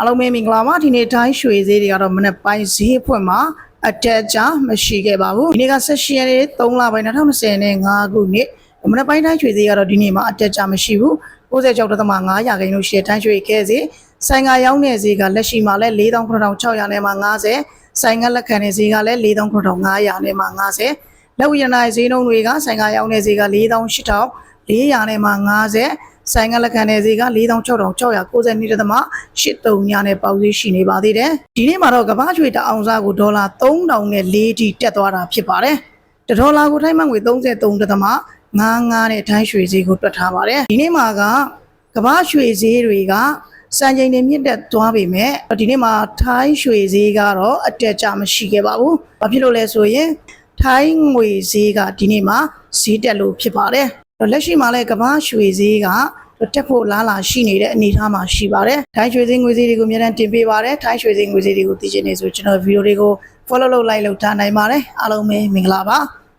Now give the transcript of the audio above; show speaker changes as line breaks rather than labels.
အားလုံးပဲမင်္ဂလာပါဒီနေ့တိုင်းရွှေဈေးတွေကတော့မနေ့ပိုင်းဈေးအဖွဲ့မှာအတက်အကျမရှိခဲ့ပါဘူးဒီနေ့က16ရက်နေ့3လပိုင်း2025နဲ့5ခုနှစ်မနေ့ပိုင်းတိုင်းရွှေဈေးကတော့ဒီနေ့မှာအတက်အကျမရှိဘူး96.5ရာခိုင်နှုန်းရှိတဲ့တိုင်းရွှေခဲဈေးဆိုင်ကရောင်းတဲ့ဈေးကလက်ရှိမှာလဲ49,600နဲ့မှ50ဆိုင်ကလက်ခံတဲ့ဈေးကလည်း49,500နဲ့မှ50လက်ဝိရဏဈေးနှုန်းတွေကဆိုင်ကရောင်းတဲ့ဈေးက48,400နဲ့မှ50 ဆိုင်ကလက်ခံတဲ့ဈေးက46,692တက်သမ83ညနဲ့ပေါက်ဈေးရှိနေပါသေးတယ်ဒီနေ့မှာတော့ကမ္ဘာရွှေတအောင်စားကိုဒေါ်လာ3000နဲ့4တီတက်သွားတာဖြစ်ပါတယ်တဒေါ်လာကိုထိုင်းမှငွေ33တက်သမ55နဲ့ထိုင်းရွှေဈေးကိုတွက်ထားပါတယ်ဒီနေ့မှာကကမ္ဘာရွှေဈေးတွေကစံချိန်တွေမြင့်တက်သွားပေမဲ့ဒီနေ့မှာထိုင်းရွှေဈေးကတော့အတက်ကြမရှိခဲ့ပါဘူး။ဘာဖြစ်လို့လဲဆိုရင်ထိုင်းငွေဈေးကဒီနေ့မှာဈေးတက်လို့ဖြစ်ပါတယ်။ လက်ရှိမှာလည်းကမ္ဘာရွှေဈေးကတက်ဖို့လားလာရှိနေတဲ့အနေအထားမှာရှိပါတယ်။ထိုင်းရွှေဈေးငွေဈေးတွေကိုအများအားတင်ပေးပါတယ်။ထိုင်းရွှေဈေးငွေဈေးတွေကိုသိချင်နေဆိုကျွန်တော်ဗီဒီယိုတွေကို follow လုပ် like လုပ်ထားနိုင်ပါတယ်။အားလုံးပဲမင်္ဂလာပါ။